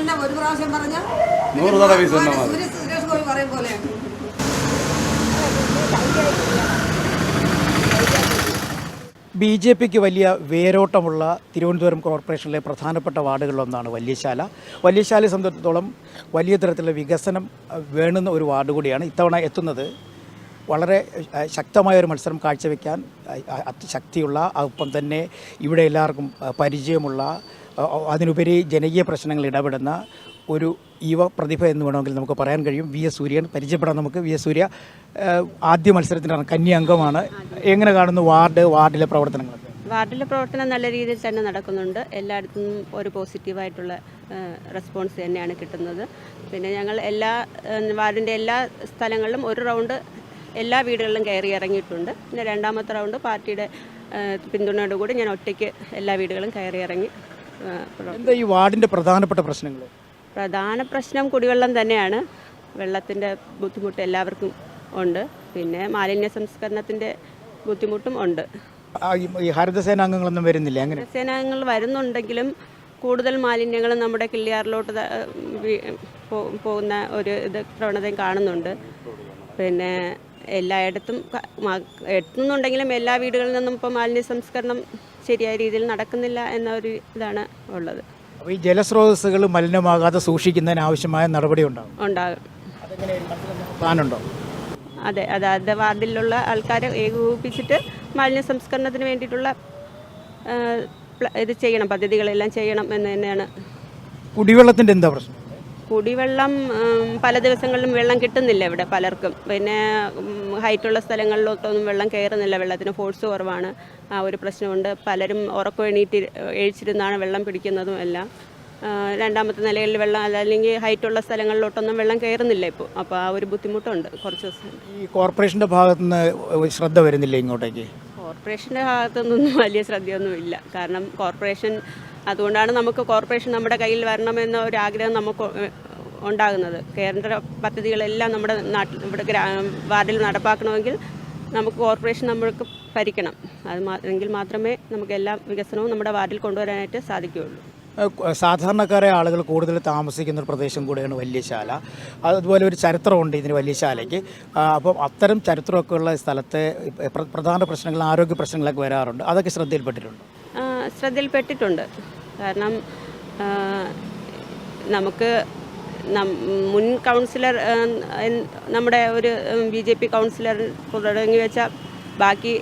തന്നെ ഒരു പ്രാവശ്യം പറഞ്ഞ നൂറ് തന്നെ മതി. സുരേഷ് സുരേഷ് ഗോപി പറയും പോലെ. ബി ജെ പിക്ക് വലിയ വേരോട്ടമുള്ള തിരുവനന്തപുരം കോർപ്പറേഷനിലെ പ്രധാനപ്പെട്ട വാർഡുകളിലൊന്നാണ് വല്യശാല. വല്യശാലയെ സംബന്ധിച്ചിടത്തോളം വലിയ തരത്തിലുള്ള വികസനം വേണുന്ന വേണ്ടുന്ന ഒരു വാർഡ് കൂടിയാണ് ഇത്തവണ എത്തുന്നത്. വളരെ അഹ്, ശക്തമായ ഒരു മത്സരം കാഴ്ചവെക്കാൻ അഹ്, അഹ്, അതിശക്തിയുള്ള ഒപ്പം തന്നെ ഇവിടെ എല്ലാവർക്കും അഹ്, പരിചയമുള്ള അതിനുപരി ജനകീയ പ്രശ്നങ്ങൾ ഇടപെടുന്ന ഒരു യുവ പ്രതിഭ എന്ന് വേണമെങ്കിൽ നമുക്ക് പറയാൻ കഴിയും. വി എസ് സൂര്യൻ പരിചയപ്പെടാം നമുക്ക്. വി എസ് സൂര്യ ആദ്യ മത്സരത്തിനാണ് കന്നി അംഗമാണ്. എങ്ങനെ കാണുന്നു വാർഡ് വാർഡിലെ പ്രവർത്തനങ്ങൾ? വാർഡിലെ പ്രവർത്തനം നല്ല രീതിയിൽ തന്നെ നടക്കുന്നുണ്ട്. എല്ലായിടത്തും ഒരു പോസിറ്റീവായിട്ടുള്ള റെസ്പോൺസ് തന്നെയാണ് കിട്ടുന്നത്. പിന്നെ ഞങ്ങൾ എല്ലാ വാർഡിന്റെ എല്ലാ സ്ഥലങ്ങളിലും ഒരു റൗണ്ട് എല്ലാ വീടുകളിലും കയറി ഇറങ്ങിയിട്ടുണ്ട്. പിന്നെ രണ്ടാമത്തെ റൗണ്ട് പാർട്ടിയുടെ പിന്തുണയോടുകൂടി ഞാൻ ഒറ്റയ്ക്ക് എല്ലാ വീടുകളും കയറി ഇറങ്ങി. എന്താ ഈ വാർഡിന്റെ പ്രധാനപ്പെട്ട പ്രശ്നങ്ങൾ പ്രധാന പ്രശ്നം കുടിവെള്ളം തന്നെയാണ്. വെള്ളത്തിന്റെ ബുദ്ധിമുട്ട് എല്ലാവർക്കും ഉണ്ട്. പിന്നെ മാലിന്യ സംസ്കരണത്തിന്റെ ബുദ്ധിമുട്ടും ഉണ്ട്. ഈ- ഈ ഹരിതസേന വരുന്നില്ല? അങ്ങനെ. സേനാംഗങ്ങൾ വരുന്നുണ്ടെങ്കിലും കൂടുതൽ മാലിന്യങ്ങൾ നമ്മുടെ കിള്ളിയാറിലോട്ട് പോകുന്ന ഒരു ഇത് പ്രവണതയും കാണുന്നുണ്ട്. പിന്നെ എല്ലായിടത്തും എത്തുന്നുണ്ടെങ്കിലും എല്ലാ വീടുകളിൽ നിന്നും ഇപ്പോൾ മാലിന്യ സംസ്കരണം ശരിയായ രീതിയിൽ നടക്കുന്നില്ല എന്ന ഒരു ഇതാണ് ഉള്ളത്. അപ്പോൾ ഈ ജലസ്രോതസ്സുകൾ മലിനമാകാതെ സൂക്ഷിക്കുന്നതിന് ആവശ്യമായ നടപടി ഉണ്ടാകും ഉണ്ടാകും പ്ലാനുണ്ടോ? അതെ അതായത് വാർഡിലുള്ള ആൾക്കാരെ ഏകോപിപ്പിച്ചിട്ട് മാലിന്യ സംസ്കരണത്തിന് വേണ്ടിയിട്ടുള്ള ഇത് ചെയ്യണം പദ്ധതികളെല്ലാം ചെയ്യണം എന്ന് തന്നെയാണ്. കുടിവെള്ളത്തിന്റെ എന്താ പ്രശ്നം? കുടിവെള്ളം പല ദിവസങ്ങളിലും വെള്ളം കിട്ടുന്നില്ല ഇവിടെ പലർക്കും. പിന്നെ ഹൈറ്റുള്ള സ്ഥലങ്ങളിലോട്ടൊന്നും വെള്ളം കയറുന്നില്ല. വെള്ളത്തിന് ഫോഴ്സ് കുറവാണ്. ആ ഒരു പ്രശ്നമുണ്ട്. പലരും ഉറക്കം എണീറ്റ് എഴിച്ചിരുന്നാണ് വെള്ളം പിടിക്കുന്നതും എല്ലാം. രണ്ടാമത്തെ നിലയിൽ വെള്ളം അല്ലെങ്കിൽ ഹൈറ്റുള്ള സ്ഥലങ്ങളിലോട്ടൊന്നും വെള്ളം കയറുന്നില്ല ഇപ്പോൾ അപ്പോൾ ആ ഒരു ബുദ്ധിമുട്ടുണ്ട് കുറച്ച് ദിവസം ഈ കോർപ്പറേഷന്റെ ഭാഗത്തു നിന്ന് ശ്രദ്ധ വരുന്നില്ല ഇങ്ങോട്ടേക്ക്? കോർപ്പറേഷന്റെ ഭാഗത്തുനിന്നൊന്നും വലിയ ശ്രദ്ധയൊന്നും ഇല്ല കാരണം കോർപ്പറേഷൻ അതുകൊണ്ടാണ് നമുക്ക് കോർപ്പറേഷൻ നമ്മുടെ കയ്യിൽ വരണമെന്ന ഒരു ആഗ്രഹം നമുക്ക് ഉണ്ടാകുന്നത്. കേന്ദ്ര പദ്ധതികളെല്ലാം നമ്മുടെ നാട്ടിൽ ഇവിടെ വാർഡിൽ നടപ്പാക്കണമെങ്കിൽ നമുക്ക് കോർപ്പറേഷൻ നമ്മൾക്ക് ഭരിക്കണം. അത് എങ്കിൽ മാത്രമേ നമുക്ക് എല്ലാ വികസനവും നമ്മുടെ വാർഡിൽ കൊണ്ടുവരാനായിട്ട് സാധിക്കുകയുള്ളൂ. സാധാരണക്കാരെ ആളുകൾ കൂടുതൽ താമസിക്കുന്ന ഒരു പ്രദേശം കൂടെയാണ് വല്യശാല. അതുപോലെ ഒരു ചരിത്രമുണ്ട് ഇതിന് വല്യശാലയ്ക്ക്. അപ്പം അത്തരം ചരിത്രമൊക്കെ ഉള്ള സ്ഥലത്തെ പ്ര- പ്രധാന പ്രശ്നങ്ങൾ ആരോഗ്യ പ്രശ്നങ്ങളൊക്കെ വരാറുണ്ട്. അതൊക്കെ ശ്രദ്ധയിൽപ്പെട്ടിട്ടുണ്ട്? ശ്രദ്ധയിൽപ്പെട്ടിട്ടുണ്ട്. കാരണം നമുക്ക് മുൻ കൗൺസിലർ നമ്മുടെ ഒരു ബി ജെ പി കൗൺസിലർ തുടങ്ങി വെച്ച ബാക്കി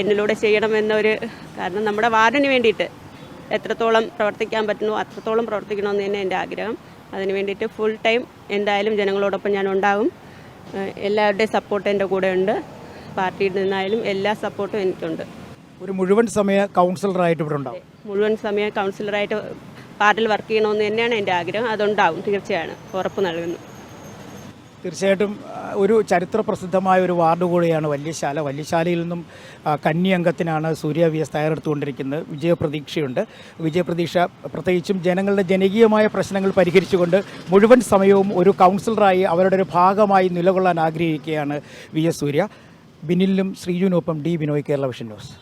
എന്നിലൂടെ ചെയ്യണമെന്നൊരു കാരണം നമ്മുടെ വാർഡിന് വേണ്ടിയിട്ട് എത്രത്തോളം പ്രവർത്തിക്കാൻ പറ്റുന്നു അത്രത്തോളം പ്രവർത്തിക്കണമെന്ന് തന്നെ എന്റെ ആഗ്രഹം. അതിന് വേണ്ടിയിട്ട് ഫുൾ ടൈം എന്തായാലും ജനങ്ങളോടൊപ്പം ഞാൻ ഉണ്ടാകും എല്ലാവരുടെയും സപ്പോർട്ട് എന്റെ കൂടെ ഉണ്ട് പാർട്ടിയിൽ നിന്നായാലും എല്ലാ സപ്പോർട്ടും എനിക്കുണ്ട്. ഒരു മുഴുവൻ സമയ കൗൺസിലറായിട്ട് ഇവിടെ ഉണ്ടാവും. മുഴുവൻ സമയ കൗൺസിലറായിട്ട് പാർട്ടിയിൽ വർക്ക് ചെയ്യണമെന്ന് തന്നെയാണ് എന്റെ ആഗ്രഹം. അതുണ്ടാവും തീർച്ചയാണ് ഉറപ്പ് നൽകുന്നു. തീർച്ചയായിട്ടും ഒരു ചരിത്ര പ്രസിദ്ധമായ ഒരു വാർഡ് കൂടിയാണ് വല്യശാല. വല്യശാലയിൽ നിന്നും കന്നി അംഗത്തിനാണ് സൂര്യ വി എസ് തയ്യാറെടുത്തുകൊണ്ടിരിക്കുന്നത്. വിജയപ്രതീക്ഷയുണ്ട്. വിജയപ്രതീക്ഷ പ്രത്യേകിച്ചും ജനങ്ങളുടെ ജനകീയമായ പ്രശ്നങ്ങൾ പരിഹരിച്ചുകൊണ്ട് മുഴുവൻ സമയവും ഒരു കൗൺസിലറായി അവരുടെ ഒരു ഭാഗമായി നിലകൊള്ളാൻ ആഗ്രഹിക്കുകയാണ് വി എസ് സൂര്യ. ബിനിലും ശ്രീജുവിനൊപ്പം D Binoy Kerala vision news.